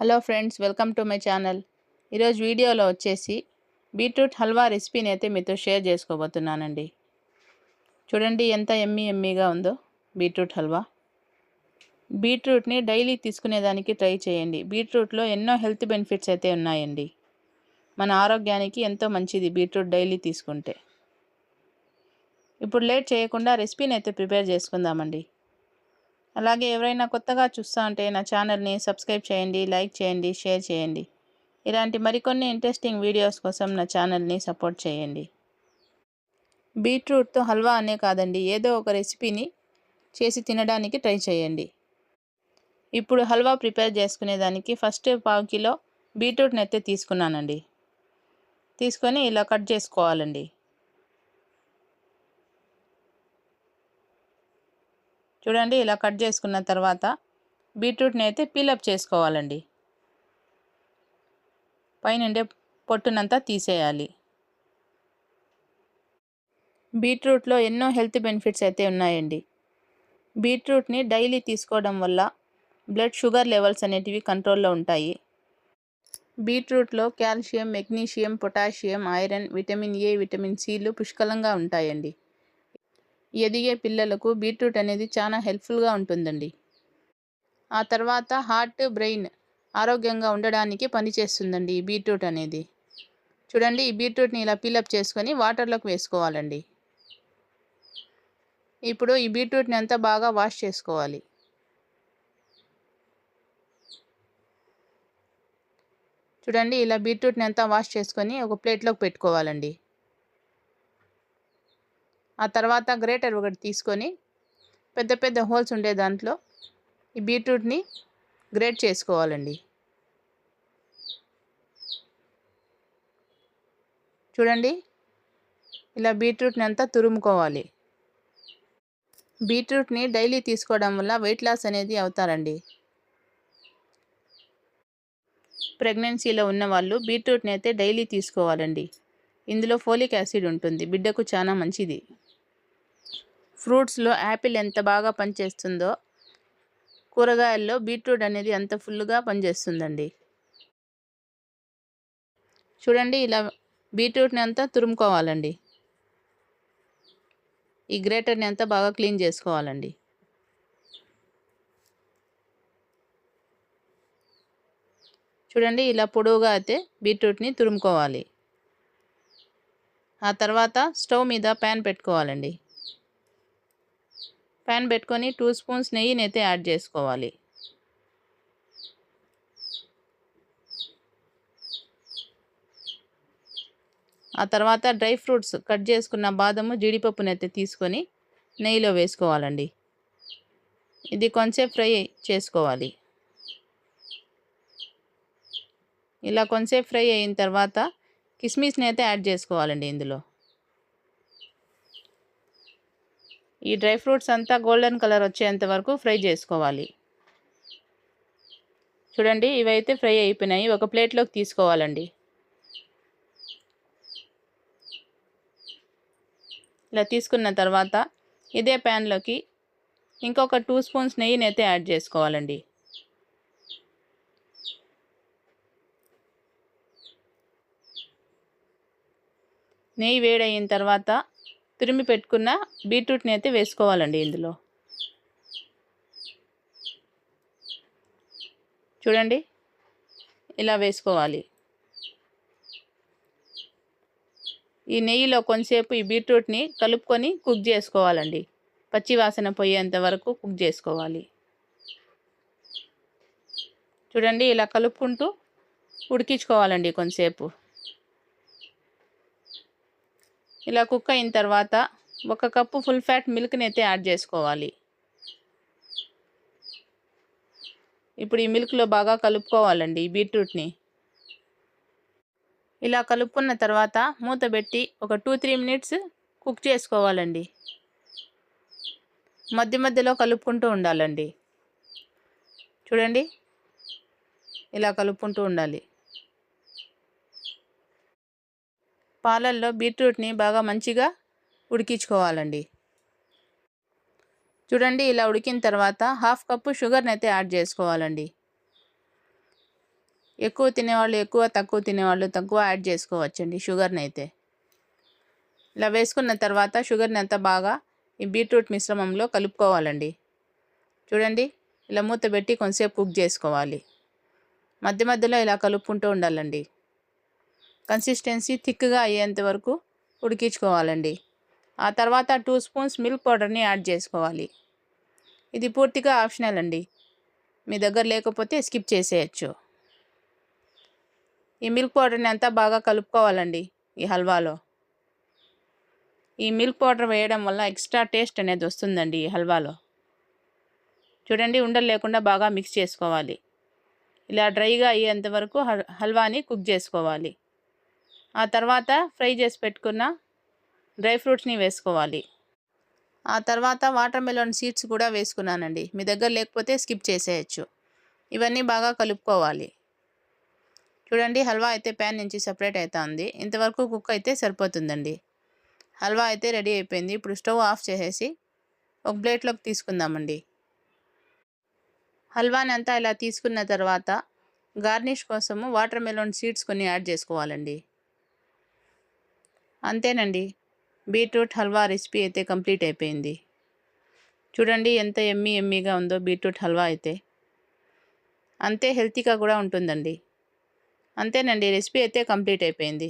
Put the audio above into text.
Hello friends welcome to my channel. ఈరోజు వీడియోలో వచ్చేసి బీట్రూట్ హల్వా రెసిపీని అయితే మీతో షేర్ చేసుకోబోతున్నానండి. చూడండి ఎంత ఎమ్మీ ఎమ్మీగా ఉందో బీట్రూట్ హల్వా. బీట్రూట్ని డైలీ తీసుకునేదానికి ట్రై చేయండి. బీట్రూట్లో ఎన్నో హెల్త్ బెనిఫిట్స్ అయితే ఉన్నాయండి. మన ఆరోగ్యానికి ఎంతో మంచిది బీట్రూట్ డైలీ తీసుకుంటే. ఇప్పుడు లేట్ చేయకుండా రెసిపీని అయితే ప్రిపేర్ చేసుకుందామండి. అలాగే ఎవరైనా కొత్తగా చూస్తూ ఉంటే నా ఛానల్ని సబ్స్క్రైబ్ చేయండి లైక్ చేయండి షేర్ చేయండి. ఇలాంటి మరికొన్ని ఇంట్రెస్టింగ్ వీడియోస్ కోసం నా ఛానల్ని సపోర్ట్ చేయండి. బీట్రూట్తో హల్వా అనే కాదండి ఏదో ఒక రెసిపీని చేసి తినడానికి ట్రై చేయండి. ఇప్పుడు హల్వా ప్రిపేర్ చేసుకునేదానికి ఫస్ట్ పావు కిలో బీట్రూట్ని అయితే తీసుకున్నానండి. తీసుకొని ఇలా కట్ చేసుకోవాలండి. చూడండి ఇలా కట్ చేసుకున్న తర్వాత బీట్రూట్ని అయితే పీలప్ చేసుకోవాలండి. పైనుండే పొట్టునంతా తీసేయాలి. బీట్రూట్లో ఎన్నో హెల్త్ బెనిఫిట్స్ అయితే ఉన్నాయండి. బీట్రూట్ని డైలీ తీసుకోవడం వల్ల బ్లడ్ షుగర్ లెవెల్స్ అనేటివి కంట్రోల్లో ఉంటాయి. బీట్రూట్లో calcium magnesium potassium iron vitamin A vitamin సిలు పుష్కలంగా ఉంటాయండి. ఎదిగే పిల్లలకు బీట్రూట్ అనేది చాలా హెల్ప్ఫుల్గా ఉంటుందండి. ఆ తర్వాత హార్ట్ బ్రెయిన్ ఆరోగ్యంగా ఉండడానికి పనిచేస్తుందండి ఈ బీట్రూట్ అనేది. చూడండి ఈ బీట్రూట్ని ఇలా పీలప్ చేసుకొని వాటర్లోకి వేసుకోవాలండి. ఇప్పుడు ఈ బీట్రూట్ని అంతా బాగా వాష్ చేసుకోవాలి. చూడండి ఇలా బీట్రూట్ని అంతా వాష్ చేసుకొని ఒక ప్లేట్లోకి పెట్టుకోవాలండి. ఆ తర్వాత గ్రేటర్ ఒకటి తీసుకొని పెద్ద పెద్ద హోల్స్ ఉండే దాంట్లో ఈ బీట్రూట్ని గ్రేట్ చేసుకోవాలండి. చూడండి ఇలా బీట్రూట్ని అంతా తురుముకోవాలి. బీట్రూట్ని డైలీ తీసుకోవడం వల్ల వెయిట్ లాస్ అనేది అవుతారండి. ప్రెగ్నెన్సీలో ఉన్న వాళ్ళు బీట్రూట్ని అయితే డైలీ తీసుకోవాలండి. ఇందులో ఫోలిక్ యాసిడ్ ఉంటుంది. బిడ్డకు చాలా మంచిది. ఫ్రూట్స్లో యాపిల్ ఎంత బాగా పనిచేస్తుందో కూరగాయల్లో బీట్రూట్ అనేది అంత ఫుల్గా పనిచేస్తుందండి. చూడండి ఇలా బీట్రూట్ని అంతా తురుముకోవాలండి. ఈ గ్రేటర్ని అంతా బాగా క్లీన్ చేసుకోవాలండి. చూడండి ఇలా పొడవుగా అయితే బీట్రూట్ని తురుముకోవాలి. ఆ తర్వాత స్టవ్ మీద ప్యాన్ పెట్టుకోవాలండి. ప్యాన్ పెట్టుకొని టూ స్పూన్స్ నెయ్యిని అయితే యాడ్ చేసుకోవాలి. ఆ తర్వాత డ్రై ఫ్రూట్స్ కట్ చేసుకున్న బాదము జీడిపప్పుని అయితే తీసుకొని నెయ్యిలో వేసుకోవాలండి. ఇది కొంచెం ఫ్రై చేసుకోవాలి. ఇలా కొంచెం ఫ్రై అయిన తర్వాత కిస్మిస్ని అయితే యాడ్ చేసుకోవాలండి ఇందులో. ఈ డ్రై ఫ్రూట్స్ అంతా గోల్డెన్ కలర్ వచ్చేంత వరకు ఫ్రై చేసుకోవాలి. చూడండి ఇవైతే ఫ్రై అయిపోయినాయి. ఒక ప్లేట్లోకి తీసుకోవాలండి. ఇలా తీసుకున్న తర్వాత ఇదే ప్యాన్లోకి ఇంకొక టూ స్పూన్స్ నెయ్యిని అయితే యాడ్ చేసుకోవాలండి. నెయ్యి వేడయిన తర్వాత తురిమి పెట్టుకున్న బీట్రూట్ని అయితే వేసుకోవాలండి ఇందులో. చూడండి ఇలా వేసుకోవాలి. ఈ నెయ్యిలో కొంచెంసేపు ఈ బీట్రూట్ని కలుపుకొని కుక్ చేసుకోవాలండి. పచ్చి వాసన పోయేంత వరకు కుక్ చేసుకోవాలి. చూడండి ఇలా కలుపుకుంటూ ఉడికించుకోవాలండి కొంచెంసేపు ఇలా కుక్ అయిన తర్వాత ఒక కప్పు ఫుల్ ఫ్యాట్ మిల్క్ని అయితే యాడ్ చేసుకోవాలి. ఇప్పుడు ఈ మిల్క్లో బాగా కలుపుకోవాలండి ఈ బీట్రూట్ని. ఇలా కలుపుకున్న తర్వాత మూత పెట్టి ఒక టూ త్రీ మినిట్స్ కుక్ చేసుకోవాలండి. మధ్య మధ్యలో కలుపుకుంటూ ఉండాలండి. చూడండి. ఇలా కలుపుకుంటూ ఉండాలి. పాలల్లో బీట్రూట్ని బాగా మంచిగా ఉడికించుకోవాలండి. చూడండి ఇలా ఉడికిన తర్వాత హాఫ్ కప్పు షుగర్ని అయితే యాడ్ చేసుకోవాలండి. ఎక్కువ తినేవాళ్ళు ఎక్కువ తక్కువ తినేవాళ్ళు తక్కువ యాడ్ చేసుకోవచ్చండి షుగర్ని అయితే ఇలా వేసుకున్న తర్వాత షుగర్ని అంతా బాగా ఈ బీట్రూట్ మిశ్రమంలో కలుపుకోవాలండి. చూడండి ఇలా మూత పెట్టి కొంతసేపు కుక్ చేసుకోవాలి. మధ్య మధ్యలో ఇలా కలుపుకుంటూ ఉండాలండి. కన్సిస్టెన్సీ థిక్గా అయ్యేంత వరకు ఉడికించుకోవాలండి. ఆ తర్వాత టూ స్పూన్స్ మిల్క్ పౌడర్ని యాడ్ చేసుకోవాలి. ఇది పూర్తిగా ఆప్షనల్ అండి. మీ దగ్గర లేకపోతే స్కిప్ చేసేయచ్చు. ఈ మిల్క్ పౌడర్ని అంతా బాగా కలుపుకోవాలండి ఈ హల్వాలో. ఈ మిల్క్ పౌడర్ వేయడం వల్ల ఎక్స్ట్రా టేస్ట్ అనేది వస్తుందండి ఈ హల్వాలో. చూడండి ఉండలు లేకుండా బాగా మిక్స్ చేసుకోవాలి. ఇలా డ్రైగా అయ్యేంత వరకు హల్వాని కుక్ చేసుకోవాలి. ఆ తర్వాత ఫ్రై చేసి పెట్టుకున్న డ్రై ఫ్రూట్స్ని వేసుకోవాలి. ఆ తర్వాత వాటర్ మెలోన్ సీడ్స్ కూడా వేసుకున్నానండి. మీ దగ్గర లేకపోతే స్కిప్ చేసేయచ్చు. ఇవన్నీ బాగా కలుపుకోవాలి. చూడండి హల్వా అయితే ప్యాన్ నుంచి సపరేట్ అవుతుంది ఇంతవరకు కుక్ అయితే సరిపోతుందండి. హల్వా అయితే రెడీ అయిపోయింది. ఇప్పుడు స్టవ్ ఆఫ్ చేసేసి ఒక ప్లేట్లోకి తీసుకుందామండి. హల్వాని అంతా ఇలా తీసుకున్న తర్వాత గార్నిష్ కోసము వాటర్ మెలోన్ సీడ్స్ కొన్ని యాడ్ చేసుకోవాలండి. అంతేనండి. బీట్రూట్ హల్వా రెసిపీ అయితే కంప్లీట్ అయిపోయింది. చూడండి ఎంత ఎమ్మీ ఎమ్మీగా ఉందో బీట్రూట్ హల్వా అయితే. అంతే హెల్తీగా కూడా ఉంటుందండి. అంతేనండి రెసిపీ అయితే కంప్లీట్ అయిపోయింది.